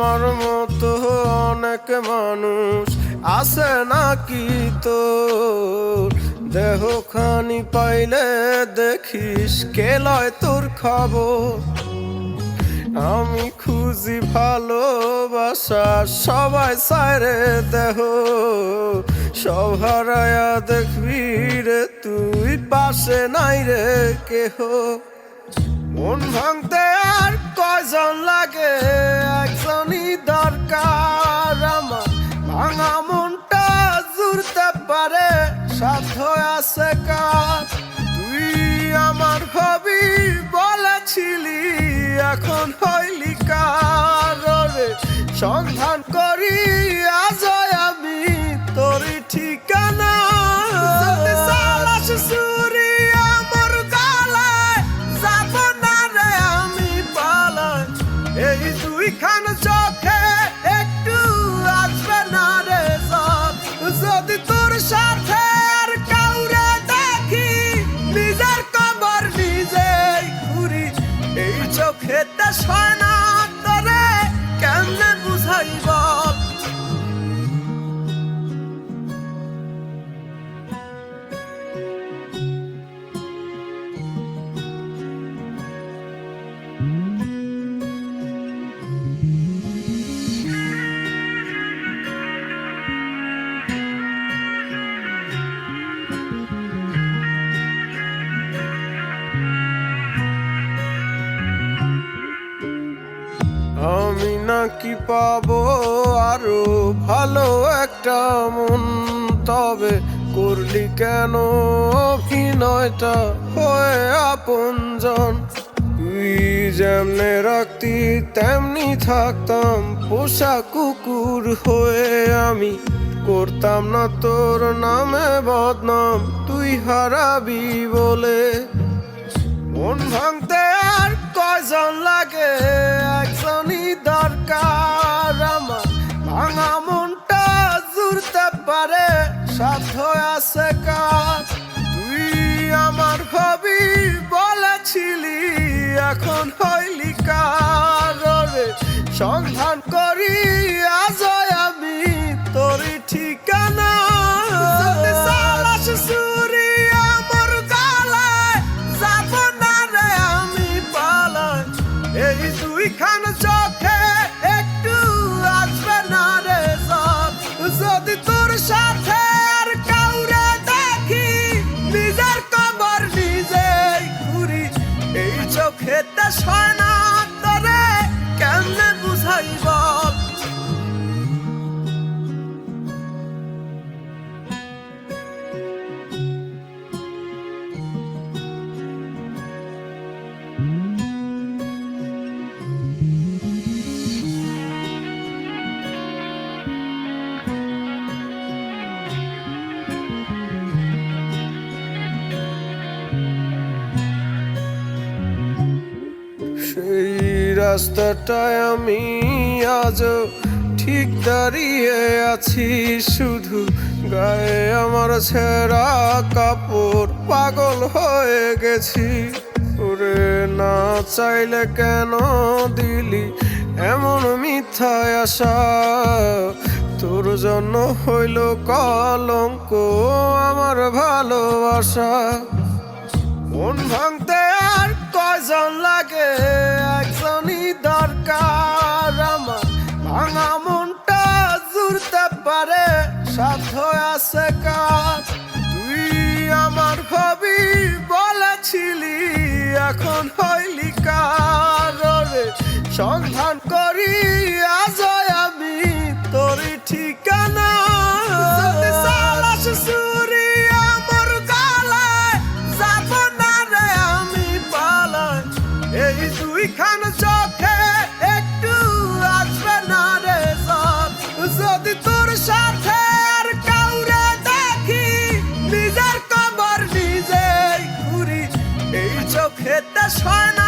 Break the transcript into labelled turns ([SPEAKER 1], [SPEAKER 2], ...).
[SPEAKER 1] মতো অনেক মানুষ আছে নাকি তো দেহ খানি পাইলে দেখিস কে লয় তোর খবর? আমি খুঁজি ভালোবাসা সবাই সাইরে দেহ। সব দেখবি রে, তুই পাশে নাই রে কেহ। মন ভাঙতে আর কয়জন লাগে? একজনই দরকার আমার। ভাঙা মনটা জুড়তে পারে, সাধ্য আছে কার? তুই আমার হবি বলেছিলি, এখন হইলি কার? সন্ধান করি চোখেতে সয় নাকি পাবো আরও ভালো একটা মন। তবে করলি কেন অভিনয়টা হয়ে আপনজন? তুই যেমনে রাখতি, তেমনি থাকতাম। পোষা কুকুর হয়ে আমি করতাম না তোর নামে বদনাম। তুই হারাবি বলে মন ভাঙতে কয়জন লাগে, একজনই দরকার আমার। ভাঙা মনটা জুড়তে পারে, সাধ্য আছে কাজ তুই আমার হবি বলেছিলি, এখন হইলি কার। সন্ধান করি রাস্তাটায় আমি আজও ঠিক দাঁড়িয়ে আছি। শুধু গায়ে আমার ছেঁড়া কাপড় পাগল হয়ে গেছি। ওরে না চাইলে কেন দিলি এমন মিথ্যায় আশা? তোর জন্য হইল কলঙ্ক আমার ভালোবাসা। মন ভাঙতে আর কয়জন লাগে? একজনই দরকার আমার। ভাঙা মনটা জুড়তে পারে, সাধ্য আছে কাজ তুই আমার হবি বলেছিলি, এখন হইলি কার। সন্ধান করি যেতে সয় না